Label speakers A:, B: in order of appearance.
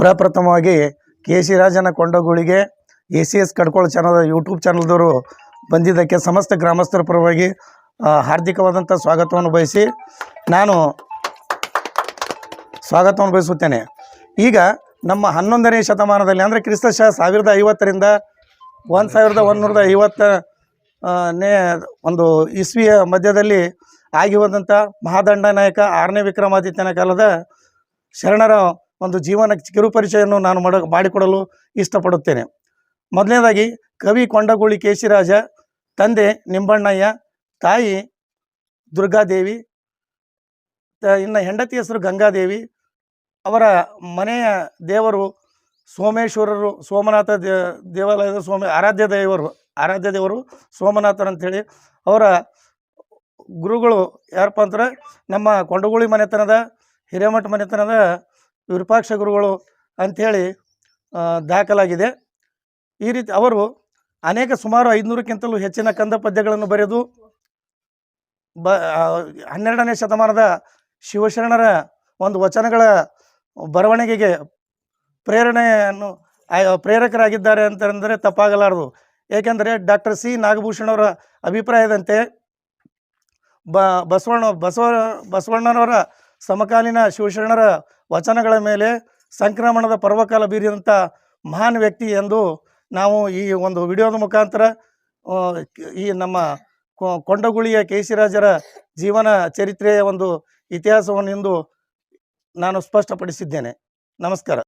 A: ಪ್ರಪ್ರಥಮವಾಗಿ K C ರಾಜನ ಕೊಂಡಗುಳಿಗೆ ಎ ಸಿ ಎಸ್ ಕಡ್ಕೊಳ್ಳೋ ಚಾನಲ್ ಯೂಟ್ಯೂಬ್ ಚಾನಲ್ದವರು ಬಂದಿದ್ದಕ್ಕೆ ಸಮಸ್ತ ಗ್ರಾಮಸ್ಥರ ಪರವಾಗಿ ಹಾರ್ದಿಕವಾದಂಥ ಸ್ವಾಗತವನ್ನು ಬಯಸಿ ನಾನು ಸ್ವಾಗತವನ್ನು ಬಯಸುತ್ತೇನೆ. ಈಗ ನಮ್ಮ ಹನ್ನೊಂದನೇ ಶತಮಾನದಲ್ಲಿ ಅಂದರೆ ಕ್ರಿಸ್ತ ಶ ಸಾವಿರದ ಐವತ್ತರಿಂದ ಒಂದು ಸಾವಿರದ ಒಂದುನೂರದ ಐವತ್ತ ನೇ ಒಂದು ಇಸ್ವಿಯ ಮಧ್ಯದಲ್ಲಿ ಆಗಿ ಹೋದಂಥ ಮಹಾದಂಡ ನಾಯಕ ಆರನೇ ವಿಕ್ರಮಾದಿತ್ಯನ ಕಾಲದ ಶರಣರ ಒಂದು ಜೀವನ ಕಿರುಪರಿಚಯವನ್ನು ನಾನು ಮಾಡ, ಮಾಡಿಕೊಡಲು ಇಷ್ಟಪಡುತ್ತೇನೆ. ಮೊದಲನೇದಾಗಿ, ಕವಿ ಕೊಂಡಗೂಳಿ ಕೇಶಿರಾಜ, ತಂದೆ ನಿಂಬಣ್ಣಯ್ಯ, ತಾಯಿ ದುರ್ಗಾದೇವಿ ಇನ್ನು ಹೆಂಡತಿ ಹೆಸರು ಗಂಗಾದೇವಿ, ಅವರ ಮನೆಯ ದೇವರು ಸೋಮೇಶ್ವರರು, ಸೋಮನಾಥ ದೇ, ದೇವಾಲಯದ ಸೋಮ, ಆರಾಧ್ಯ ದೇವರು ಆರಾಧ್ಯ ದೇವರು ಸೋಮನಾಥರ್ ಅಂಥೇಳಿ ಅವರ ಗುರುಗಳು ಯಾರಪ್ಪ ಅಂದ್ರೆ ನಮ್ಮ ಕೊಂಡಗೂಳಿ ಮನೆತನದ, ಹಿರೇಮಠ ಮನೆತನದ ವಿರೂಪಾಕ್ಷ ಗುರುಗಳು ಅಂಥೇಳಿ ದಾಖಲಾಗಿದೆ. ಈ ರೀತಿ ಅವರು ಅನೇಕ ಸುಮಾರು ಐದುನೂರಕ್ಕಿಂತಲೂ ಹೆಚ್ಚಿನ ಕಂದ ಪದ್ಯಗಳನ್ನು ಬರೆದು, ಬ ಹನ್ನೆರಡನೇ ಶತಮಾನದ ಶಿವಶರಣರ ಒಂದು ವಚನಗಳ ಬರವಣಿಗೆಗೆ ಪ್ರೇರಣೆಯನ್ನು ಪ್ರೇರಕರಾಗಿದ್ದಾರೆ ಅಂತಂದರೆ ತಪ್ಪಾಗಲಾರದು. ಏಕೆಂದರೆ ಡಾಕ್ಟರ್ ಸಿ. ನಾಗಭೂಷಣವರ ಅಭಿಪ್ರಾಯದಂತೆ ಬಸವಣ್ಣ, ಬಸವ, ಬಸವಣ್ಣನವರ ಸಮಕಾಲೀನ ಶಿವಶರಣರ ವಚನಗಳ ಮೇಲೆ ಸಂಕ್ರಮಣದ ಪರ್ವಕಾಲ ಬೀರಿದಂಥ ಮಹಾನ್ ವ್ಯಕ್ತಿ ಎಂದು ನಾವು ಈ ಒಂದು ವಿಡಿಯೋದ ಮುಖಾಂತರ ಈ ನಮ್ಮ ಕೊಂಡಗುಳಿಯ ಕೇಶಿರಾಜರ ಜೀವನ ಚರಿತ್ರೆಯ ಒಂದು ಇತಿಹಾಸವನ್ನು ಇಂದು ನಾನು ಸ್ಪಷ್ಟಪಡಿಸಿದ್ದೇನೆ. ನಮಸ್ಕಾರ.